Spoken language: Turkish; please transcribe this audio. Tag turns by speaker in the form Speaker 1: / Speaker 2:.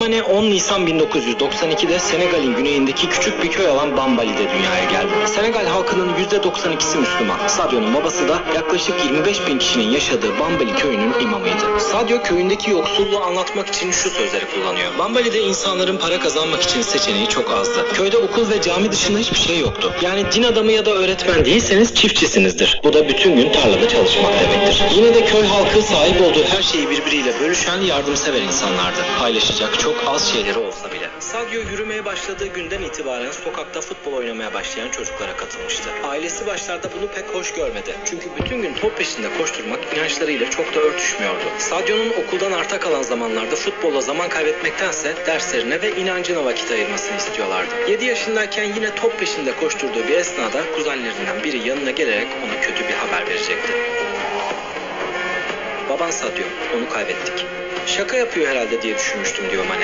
Speaker 1: Mane 10 Nisan 1992'de Senegal'in güneyindeki küçük bir köy olan Bambali'de dünyaya geldi. Senegal halkının %92'si Müslüman. Sadio'nun babası da yaklaşık 25 bin kişinin yaşadığı Bambali köyünün imamıydı. Sadio köyündeki yoksulluğu anlatmak için şu sözleri kullanıyor. Bambali'de insanların para kazanmak için seçeneği çok azdı. Köyde okul ve cami dışında hiçbir şey yoktu. Yani din adamı ya da öğretmen değilseniz çiftçisinizdir. Bu da bütün gün tarlada çalışmak demektir. Yine de köy halkı sahip olduğu her şeyi birbiriyle bölüşen yardımsever insanlardı. Paylaşacak çok az şeyleri olsa bile. Sadio yürümeye başladığı günden itibaren sokakta futbol oynamaya başlayan çocuklara katılmıştı. Ailesi başlarda bunu pek hoş görmedi. Çünkü bütün gün top peşinde koşturmak inançlarıyla çok da örtüşmüyordu. Sadio'nun okuldan arta kalan zamanlarda futbolla zaman kaybetmektense derslerine ve inancına vakit ayırmasını istiyorlardı. 7 yaşındayken yine top peşinde koşturduğu bir esnada kuzenlerinden biri yanına gelerek ona kötü bir haber verecekti. Baban Sadio, onu kaybettik. Şaka yapıyor herhalde diye düşünmüştüm diyor Mane.